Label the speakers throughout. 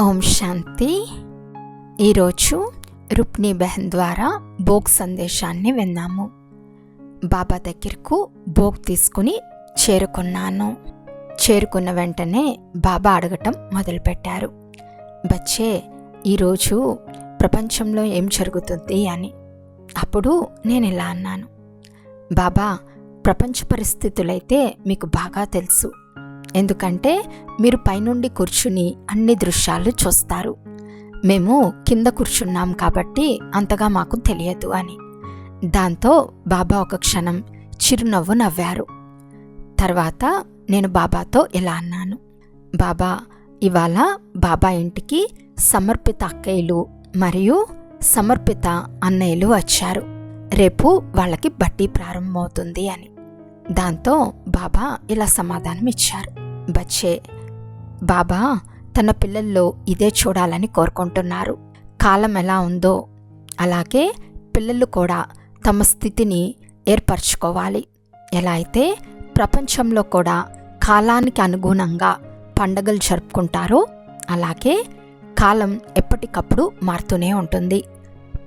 Speaker 1: ఓం శాంతి. ఈరోజు రుక్ని బెహన్ ద్వారా భోగ్ సందేశాన్ని విన్నాము. బాబా దగ్గరకు భోగ్ తీసుకుని చేరుకున్నాను. చేరుకున్న వెంటనే బాబా అడగటం మొదలుపెట్టారు. బచ్చే ఈరోజు ప్రపంచంలో ఏం జరుగుతుంది అని. అప్పుడు నేను ఇలా అన్నాను. బాబా ప్రపంచ పరిస్థితులైతే మీకు బాగా తెలుసు. ఎందుకంటే మీరు పైనుండి కూర్చుని అన్ని దృశ్యాలు చూస్తారు. మేము కింద కూర్చున్నాం కాబట్టి అంతగా మాకు తెలియదు అని. దాంతో బాబా ఒక క్షణం చిరునవ్వు నవ్వారు. తర్వాత నేను బాబాతో ఇలా అన్నాను. బాబా ఇవాళ బాబా ఇంటికి సమర్పిత అక్కయ్యలు మరియు సమర్పిత అన్నయ్యలు వచ్చారు. రేపు వాళ్ళకి బట్టి ప్రారంభమవుతుంది అని. దాంతో బాబా ఇలా సమాధానం ఇచ్చారు బచ్చే బాబా తన పిల్లల్లో ఇదే చూడాలని కోరుకుంటున్నారు. కాలం ఎలా ఉందో అలాగే పిల్లలు కూడా తమ స్థితిని ఏర్పరచుకోవాలి. ఎలా అయితే ప్రపంచంలో కూడా కాలానికి అనుగుణంగా పండగలు జరుపుకుంటారో అలాగే కాలం ఎప్పటికప్పుడు మారుతూనే ఉంటుంది.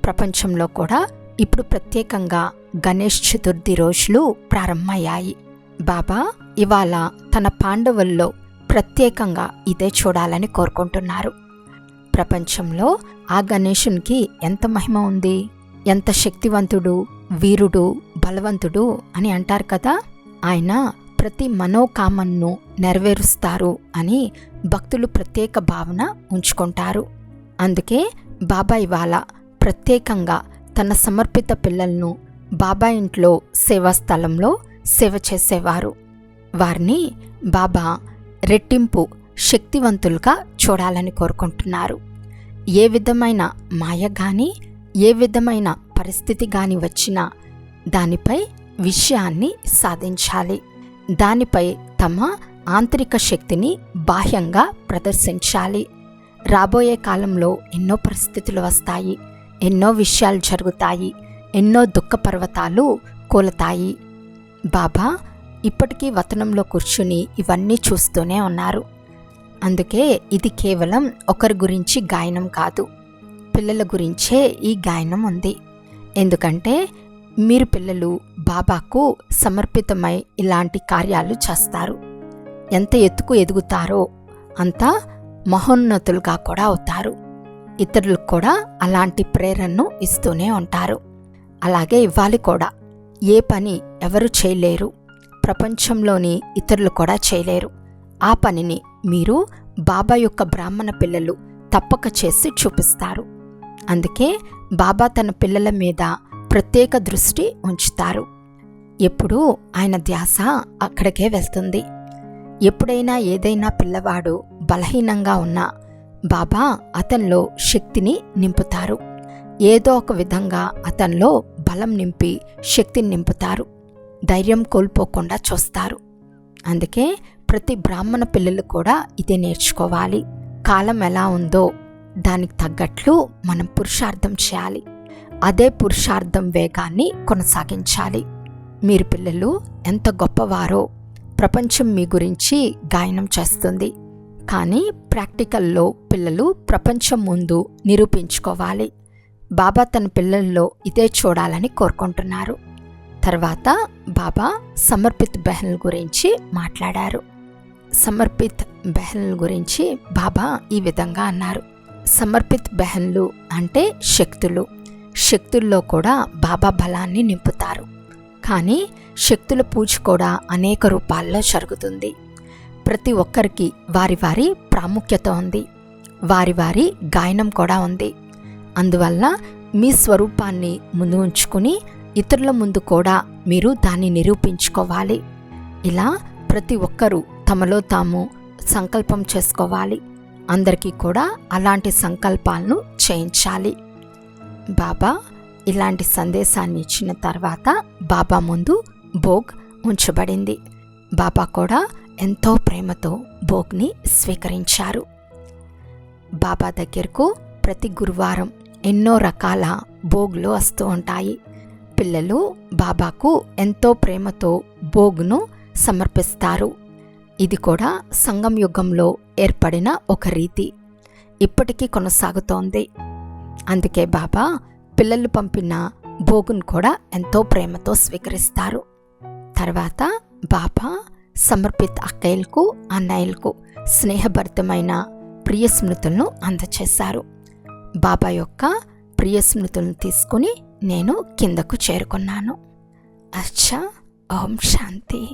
Speaker 1: ప్రపంచంలో కూడా ఇప్పుడు ప్రత్యేకంగా గణేష్ చతుర్థి రోజులు ప్రారంభమయ్యాయి. బాబా ఇవాళ తన పాండవుల్లో ప్రత్యేకంగా ఇదే చూడాలని కోరుకుంటున్నారు. ప్రపంచంలో ఆ గణేశునికి ఎంత మహిమ ఉంది? ఎంత శక్తివంతుడు వీరుడు బలవంతుడు అని అంటారు కదా? ఆయన ప్రతి మనోకామన్ను నెరవేరుస్తారు అని భక్తులు ప్రత్యేక భావన ఉంచుకుంటారు. అందుకే బాబా ఇవాళ ప్రత్యేకంగా తన సమర్పిత పిల్లలను బాబా ఇంట్లో సేవా స్థలంలో సేవ చేసేవారు. వారిని బాబా రెట్టింపు శక్తివంతులుగా చూడాలని కోరుకుంటున్నారు. ఏ విధమైన మాయ కానీ ఏ విధమైన పరిస్థితి కానీ వచ్చినా దానిపై విషయాన్ని సాధించాలి. దానిపై తమ ఆంతరిక శక్తిని బాహ్యంగా ప్రదర్శించాలి. రాబోయే కాలంలో ఎన్నో పరిస్థితులు వస్తాయి ఎన్నో విషయాలు జరుగుతాయి ఎన్నో దుఃఖ పర్వతాలు కూలతాయి. బాబా ఇప్పటికీ వతనంలో కూర్చుని ఇవన్నీ చూస్తూనే ఉన్నారు. అందుకే ఇది కేవలం ఒకరి గురించి గాయనం కాదు. పిల్లల గురించే ఈ గాయనం ఉంది. ఎందుకంటే మీరు పిల్లలు బాబాకు సమర్పితమై ఇలాంటి కార్యాలు చేస్తారు. ఎంత ఎత్తుకు ఎదుగుతారో అంత మహోన్నతులుగా కూడా అవుతారు. ఇతరులకు కూడా అలాంటి ప్రేరణను ఇస్తూనే ఉంటారు. అలాగే ఇవ్వాలి కూడా. ఏ పని ఎవరు చేయలేరు ప్రపంచంలోని ఇతరులు కూడా చేయలేరు. ఆ పనిని మీరు బాబా యొక్క బ్రాహ్మణ పిల్లలు తప్పక చేసి చూపిస్తారు. అందుకే బాబా తన పిల్లల మీద ప్రత్యేక దృష్టి ఉంచుతారు. ఎప్పుడూ ఆయన ధ్యాస అక్కడికే వెళ్తుంది. ఎప్పుడైనా ఏదైనా పిల్లవాడు బలహీనంగా ఉన్నా బాబా అతనిలో శక్తిని నింపుతారు. ఏదో ఒక విధంగా అతనిలో బలం నింపి శక్తిని నింపుతారు. ధైర్యం కోల్పోకుండా చూస్తారు. అందుకే ప్రతి బ్రాహ్మణ పిల్లలు కూడా ఇదే నేర్చుకోవాలి. కాలం ఎలా ఉందో దానికి తగ్గట్లు మనం పురుషార్థం చేయాలి. అదే పురుషార్థం వేగాన్ని కొనసాగించాలి. మీరు పిల్లలు ఎంత గొప్పవారో ప్రపంచం మీ గురించి గాయనం చేస్తుంది. కానీ ప్రాక్టికల్లో పిల్లలు ప్రపంచం ముందు నిరూపించుకోవాలి. బాబా తన పిల్లల్లో ఇదే చూడాలని కోరుకుంటున్నారు. తర్వాత బాబా సమర్పిత్ బెహల్ గురించి మాట్లాడారు. సమర్పిత్ బెహన్ల గురించి బాబా ఈ విధంగా అన్నారు. సమర్పిత్ బెహన్లు అంటే శక్తులు. శక్తుల్లో కూడా బాబా బలాన్ని నింపుతారు. కానీ శక్తుల పూజ కూడా అనేక రూపాల్లో జరుగుతుంది. ప్రతి ఒక్కరికి వారి వారి ప్రాముఖ్యత ఉంది. వారి వారి గాయనం కూడా ఉంది. అందువల్ల మీ స్వరూపాన్ని ముందు ఉంచుకుని ఇతరుల ముందు కూడా మీరు దాన్ని నిరూపించుకోవాలి. ఇలా ప్రతి ఒక్కరూ తమలో తాము సంకల్పం చేసుకోవాలి. అందరికీ కూడా అలాంటి సంకల్పాలను చేయించాలి. బాబా ఇలాంటి సందేశాన్ని ఇచ్చిన తర్వాత బాబా ముందు భోగ్ ఉంచబడింది. బాబా కూడా ఎంతో ప్రేమతో భోగ్ని స్వీకరించారు. బాబా దగ్గరకు ప్రతి గురువారం ఎన్నో రకాల భోగులు వస్తూ ఉంటాయి. పిల్లలు బాబాకు ఎంతో ప్రేమతో భోగును సమర్పిస్తారు. ఇది కూడా సంగం యుగంలో ఏర్పడిన ఒక రీతి. ఇప్పటికీ కొనసాగుతోంది. అందుకే బాబా పిల్లలు పంపిన భోగును కూడా ఎంతో ప్రేమతో స్వీకరిస్తారు. తర్వాత బాబా సమర్పిత అక్కయ్యలకు అన్నయ్యలకు స్నేహభరితమైన ప్రియ స్మృతులను అందచేశారు. బాబా యొక్క ప్రియ స్మృతులను తీసుకుని నేను కిందకు చేరుకున్నాను. అచ్చా ఓం శాంతి.